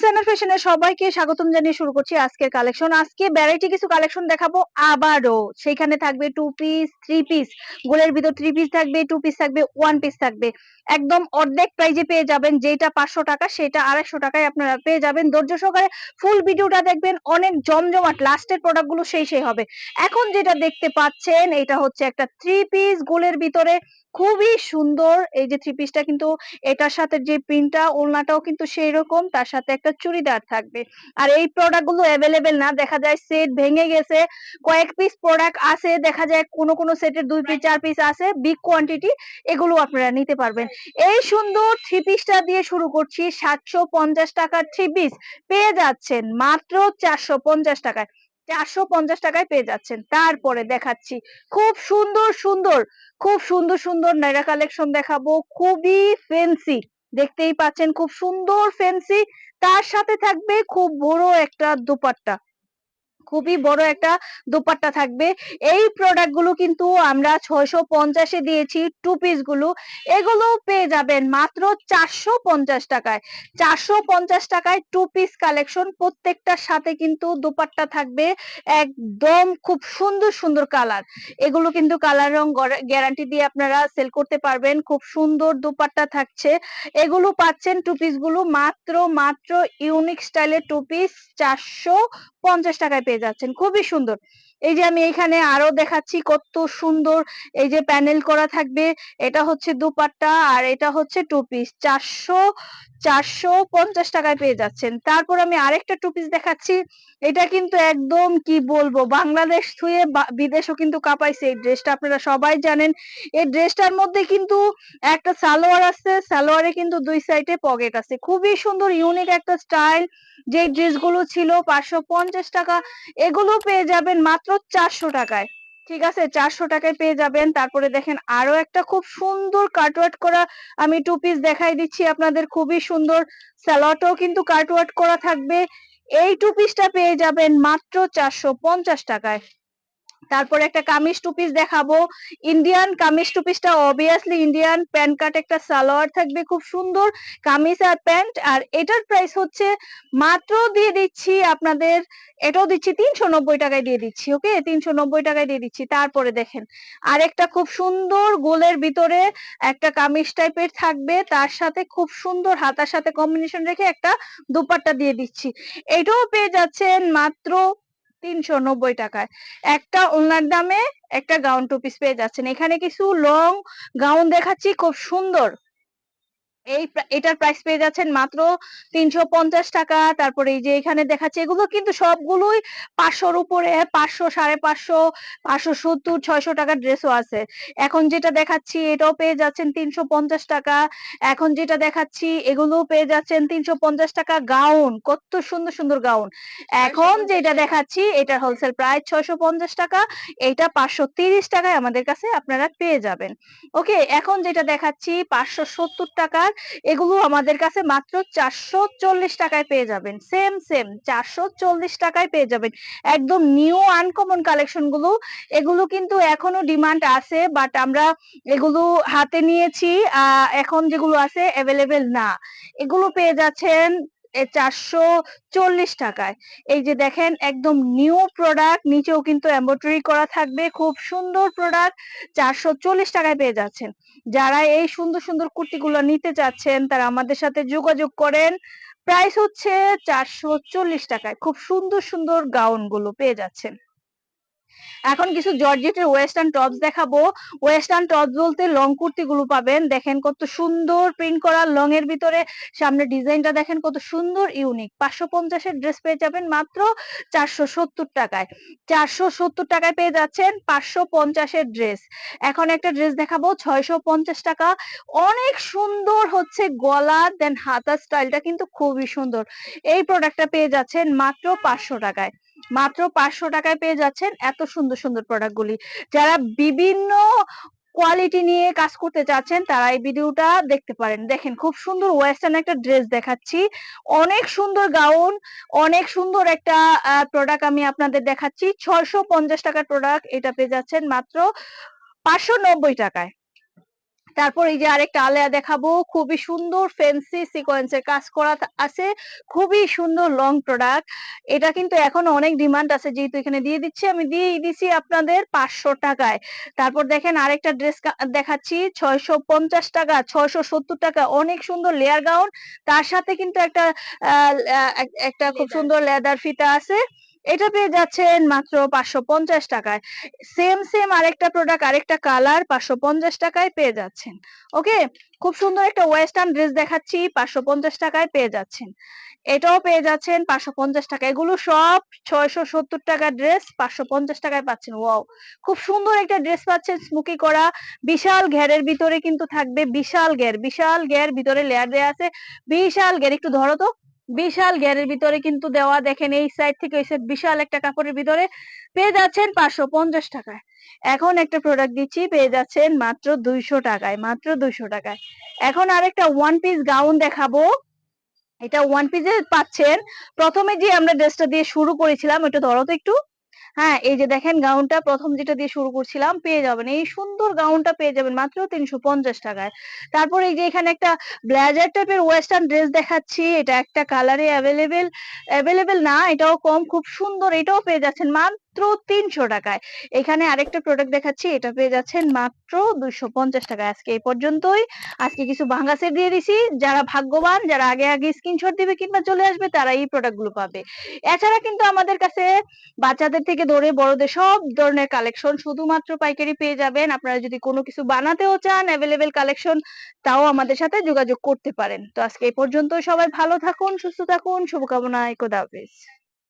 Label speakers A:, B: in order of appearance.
A: ফ্যাশনের সবাইকে স্বাগতম জানিয়ে শুরু করছি আজকের কালেকশন আজকে ভ্যারাইটি কিছু কালেকশন দেখাবো আবারও। সেখানে থাকবে টু পিস থ্রি পিস গোলের ভিতর থ্রি পিস থাকবে টু পিস থাকবে ওয়ান পিস থাকবে। একদম অর্ধেক প্রাইজে পেয়ে যাবেন যেটা পাঁচশো টাকা, সেটা আড়াইশো টাকায় আপনারা পেয়ে যাবেন। ধৈর্য সহকারে ফুল ভিডিওটা দেখবেন। অনেক জমজমাট লাস্টের প্রোডাক্টগুলো সেই সেই হবে। এখন যেটা দেখতে পাচ্ছেন, এটা হচ্ছে একটা থ্রি পিস গোলের ভিতরে খুবই সুন্দর এই যে থ্রি পিসটা কিন্তু এটার সাথে যে প্রিন্টটা ওড়নাটাও কিন্তু সেই রকম তার সাথে একটা চুড়িদার থাকবে। আর এই প্রোডাক্টগুলো অ্যাভেলেবেল না দেখা যায় সেট ভেঙে গেছে কয়েক পিস প্রোডাক্ট আছে দেখা যায় কোনো কোনো সেটের দুই পিস চার পিস আছে বিগ কোয়ান্টিটি এগুলো আপনারা নিতে পারবেন। এই সুন্দর থ্রি পিসটা দিয়ে শুরু করছি সাতশো পঞ্চাশ টাকার থ্রি পিস পেয়ে যাচ্ছেন মাত্র চারশো পঞ্চাশ টাকায়। চারশো পঞ্চাশ টাকায় পেয়ে যাচ্ছেন। তারপরে দেখাচ্ছি, খুব সুন্দর সুন্দর, খুব সুন্দর সুন্দর নাইরা কালেকশন দেখাবো। খুবই ফেন্সি দেখতেই পাচ্ছেন, খুব সুন্দর ফেন্সি তার সাথে থাকবে খুব বড় একটা দোপাট্টা। খুবই বড় একটা দোপাট্টা থাকবে। এই প্রোডাক্টগুলো কিন্তু আমরা ছয়শো পঞ্চাশে দিয়েছি টু পিসগুলো। এগুলো পেয়ে যাবেন মাত্র চারশো পঞ্চাশ টাকায়। চারশো পঞ্চাশ টাকায় টু পিস কালেকশন প্রত্যেকটার সাথে কিন্তু দোপাট্টা থাকবে একদম খুব সুন্দর সুন্দর কালার এগুলো কিন্তু কালার রং গ্যারান্টি দিয়ে আপনারা সেল করতে পারবেন। খুব সুন্দর দোপাট্টা থাকছে। এগুলো পাচ্ছেন টু পিসগুলো মাত্র মাত্র ইউনিক স্টাইলের টু পিস চারশো পঞ্চাশ টাকায় পেয়ে যাচ্ছেন, খুবই সুন্দর। এই যে আমি এখানে আরও দেখাচ্ছি কত সুন্দর এই যে প্যানেল করা থাকবে। এটা হচ্ছে দুপাট্টা আর এটা হচ্ছে টু পিস চারশো চারশো পঞ্চাশ টাকায় পেয়ে যাচ্ছেন। তারপর আমি আরেকটা টু পিস দেখাচ্ছি। এটা কিন্তু একদম কি বলব, বাংলাদেশ থুয়ে বিদেশও কিন্তু কাঁপাইছে এই ড্রেসটা আপনারা সবাই জানেন, এই ড্রেসটার মধ্যে কিন্তু একটা সালোয়ার আছে। সালোয়ারে কিন্তু দুই সাইডে পকেট আছে। খুবই সুন্দর ইউনিক একটা স্টাইল যে ড্রেসগুলো ছিল পাঁচশো পঞ্চাশ টাকা, এগুলো পেয়ে যাবেন মাত্র চারশো টাকায়। ঠিক আছে, চারশো টাকায় পেয়ে যাবেন। তারপরে দেখেন আরও একটা খুব সুন্দর কাটওয়ার্ট করা আমি টু পিস দেখাই দিচ্ছি আপনাদের, খুবই সুন্দর স্যালোয়ারটাও কিন্তু কাটওয়ার্ট করা থাকবে। এই টু পিসটা পেয়ে যাবেন মাত্র চারশো পঞ্চাশ টাকায়। তারপরে একটা কামিজ টু পিস দেখাবো। ইন্ডিয়ান কামিজ টু পিসটা অবভিয়াসলি ইন্ডিয়ান প্যান্ট কাট একটা সালোয়ার থাকবে, খুব সুন্দর কামিজ আর প্যান্ট। আর এটার প্রাইস হচ্ছে মাত্র দিয়ে দিচ্ছি আপনাদের, এটাও দিচ্ছি তিনশো নব্বই টাকায় দিয়ে দিচ্ছি ওকে তিনশো নব্বই টাকায় দিয়ে দিচ্ছি। তারপরে দেখেন আর একটা খুব সুন্দর গোলের ভিতরে একটা কামিজ টাইপের থাকবে, তার সাথে খুব সুন্দর হাতার সাথে কম্বিনেশন রেখে একটা দুপাট্টা দিয়ে দিচ্ছি। এটাও পেয়ে যাচ্ছেন মাত্র তিনশো নব্বই টাকায়। একটা ওনার দামে একটা গাউন টু পিস পেয়ে যাচ্ছেন। এখানে কিছু লং গাউন দেখাচ্ছি, খুব সুন্দর। এই এটার প্রাইস পেয়ে যাচ্ছেন মাত্র তিনশো পঞ্চাশ টাকা। তারপরে এই যে এখানে দেখাচ্ছে, এগুলো কিন্তু সবগুলোই পাঁচশোর উপরে, পাঁচশো, সাড়ে পাঁচশো পাঁচশো সত্তর, ছয়শো টাকার ড্রেসও আছে। এখন যেটা দেখাচ্ছি, এটাও পেয়ে যাচ্ছেন তিনশো পঞ্চাশ টাকা। এখন যেটা দেখাচ্ছি এগুলো পেয়ে যাচ্ছেন তিনশো পঞ্চাশ টাকা গাউন কত সুন্দর সুন্দর গাউন এখন যেটা দেখাচ্ছি, এটার হোলসেল প্রাইস ছয়শো পঞ্চাশ টাকা, এটা পাঁচশো তিরিশ টাকায় আমাদের কাছে আপনারা পেয়ে যাবেন। ওকে এখন যেটা দেখাচ্ছি, পাঁচশো সত্তর টাকার এগুলো আমাদের কাছে মাত্র চারশো চল্লিশ টাকায় পেয়ে যাবেন। সেম সেম চারশো চল্লিশ টাকায় পেয়ে যাবেন। একদম নিউ আনকমন কালেকশনগুলো, এগুলো কিন্তু এখনও ডিমান্ড আছে বাট আমরা এগুলো হাতে নিয়েছি, আহ, এখন যেগুলো আছে অ্যাভেলেবেল না। এগুলো পেয়ে যাচ্ছেন চারশো চল্লিশ টাকায়। এই যে দেখেন, একদম নিউ প্রোডাক্ট নিচেও কিন্তু এম্ব্রয়ডারি করা থাকবে, খুব সুন্দর প্রোডাক্ট চারশো চল্লিশ টাকায় পেয়ে যাচ্ছেন। যারা এই সুন্দর সুন্দর কুর্তিগুলো নিতে চাচ্ছেন, তারা আমাদের সাথে যোগাযোগ করেন। প্রাইস হচ্ছে চারশো চল্লিশ টাকায়, খুব সুন্দর সুন্দর গাউনগুলো পেয়ে যাচ্ছেন। এখন কিছু জর্জেটের ওয়েস্টার্ন টপস দেখাবো। ওয়েস্টার্ন টপস বলতে লং কুর্তি গুলো পাবেন। দেখেন কত সুন্দর প্রিন্ট করা লং এর ভিতরে। সামনে ডিজাইনটা দেখেন কত সুন্দর ইউনিক পাঁচশো পঞ্চাশের ড্রেস পেয়ে যাবেন মাত্র চারশো সত্তর টাকায়। চারশো সত্তর টাকায় পেয়ে যাচ্ছেন পাঁচশো পঞ্চাশের ড্রেস এখন একটা ড্রেস দেখাবো, ছয়শো পঞ্চাশ টাকা। অনেক সুন্দর হচ্ছে গলা দেন হাতা স্টাইলটা কিন্তু খুবই সুন্দর। এই প্রোডাক্টটা পেয়ে যাচ্ছেন মাত্র পাঁচশো টাকায়। মাত্র পাঁচশো টাকায় পেয়ে যাচ্ছেন এত সুন্দর সুন্দর প্রোডাক্ট গুলি। যারা বিভিন্ন কোয়ালিটি নিয়ে কাজ করতে চাচ্ছেন, তারা এই ভিডিওটা দেখতে পারেন। দেখেন, খুব সুন্দর ওয়েস্টার্ন একটা ড্রেস দেখাচ্ছি। অনেক সুন্দর গাউন অনেক সুন্দর একটা প্রোডাক্ট আমি আপনাদের দেখাচ্ছি। ছয়শো পঞ্চাশ টাকার প্রোডাক্ট এটা পেয়ে যাচ্ছেন মাত্র পাঁচশো নব্বই টাকায়। তারপর এই যে আরেকটা আলেয়া দেখাবো খুবই সুন্দর ফ্যান্সি সিকোয়েন্সের কাজ করা আছে খুবই সুন্দর লং প্রোডাক্ট এটা কিন্তু এখন অনেক ডিমান্ড আছে যেহেতু এখানে দিয়ে দিচ্ছি আমি দিয়ে দিচ্ছি আপনাদের পাঁচশো টাকায়। তারপর দেখেন আরেকটা ড্রেস দেখাচ্ছি ছয়শো পঞ্চাশ টাকা ছয়শো সত্তর টাকা অনেক সুন্দর লেয়ার গাউন তার সাথে কিন্তু একটা একটা খুব সুন্দর লেদার ফিতা আছে। এটা পেয়ে যাচ্ছেন মাত্র পাঁচশো পঞ্চাশ টাকায়। সেম সেম আরেকটা প্রোডাক্ট আরেকটা কালার পাঁচশো পঞ্চাশ টাকায় পেয়ে যাচ্ছেন। ওকে খুব সুন্দর একটা ওয়েস্টার্ন ড্রেস দেখাচ্ছি, পাঁচশো পঞ্চাশ টাকায় পেয়ে যাচ্ছেন। এটাও পেয়ে যাচ্ছেন পাঁচশো পঞ্চাশ টাকা এগুলো সব ছয়শো সত্তর টাকার ড্রেস পাঁচশো পঞ্চাশ টাকায় পাচ্ছেন। ওয়াও খুব সুন্দর একটা ড্রেস পাচ্ছেন স্মুকি করা। বিশাল ঘেরের ভিতরে কিন্তু থাকবে বিশাল ঘের। বিশাল ঘের ভিতরে লেয়ার দেওয়া আছে। বিশাল ঘের। একটু ধরো তো। বিশাল গ্যারের ভিতরে কিন্তু দেওয়া দেখেন এই সাইড থেকে ওই সাইড বিশাল একটা কাপড়ের ভিতরে পেয়ে যাচ্ছেন পাঁচশো পঞ্চাশ টাকায়। এখন একটা প্রোডাক্ট দিচ্ছি, পেয়ে যাচ্ছেন মাত্র দুইশো টাকায়, মাত্র দুইশো টাকায়। এখন আরেকটা ওয়ান পিস গাউন দেখাবো। এটা ওয়ান পিসে পাচ্ছেন। প্রথমে যে আমরা ড্রেসটা দিয়ে শুরু করেছিলাম, ওটা ধরো তো একটু। হ্যাঁ এই যে দেখেন গাউনটা প্রথম যেটা দিয়ে শুরু করছিলাম, পেয়ে যাবেন। এই সুন্দর গাউনটা পেয়ে যাবেন মাত্র তিনশো পঞ্চাশ টাকায়। তারপর এই যে এখানে একটা ব্লেজার টাইপের ওয়েস্টার্ন ড্রেস দেখাচ্ছি। এটা একটা কালারে অ্যাভেলেবেল অ্যাভেলেবেল না, এটাও কম, খুব সুন্দর, এটাও পেয়ে যাচ্ছেন। মাত্র তিনশো টাকায়। এখানে আরেকটা প্রোডাক্ট দেখাচ্ছি, এটা পেয়ে যাচ্ছেন মাত্র দুইশো পঞ্চাশ টাকায়। আজকে এই পর্যন্তই। আজকে কিছু ভাঙ্গা সেট দিয়ে দিছি। যারা ভাগ্যবান, যারা আগে আগে স্ক্রিনশট দিবে কিংবা চলে আসবে, তারা এই প্রোডাক্টগুলো পাবে। এছাড়া কিন্তু আমাদের কাছে বাচ্চাদের থেকে ধরে বড়দের সব ধরনের কালেকশন শুধুমাত্র পাইকারি পেয়ে যাবেন। আপনারা যদি কোনো কিছু বানাতেও চান অ্যাভেলেবেল কালেকশন তাও আমাদের সাথে যোগাযোগ করতে পারেন। তো আজকে এই পর্যন্ত সবাই ভালো থাকুন, সুস্থ থাকুন। শুভকামনায় খোদা হাফেজ।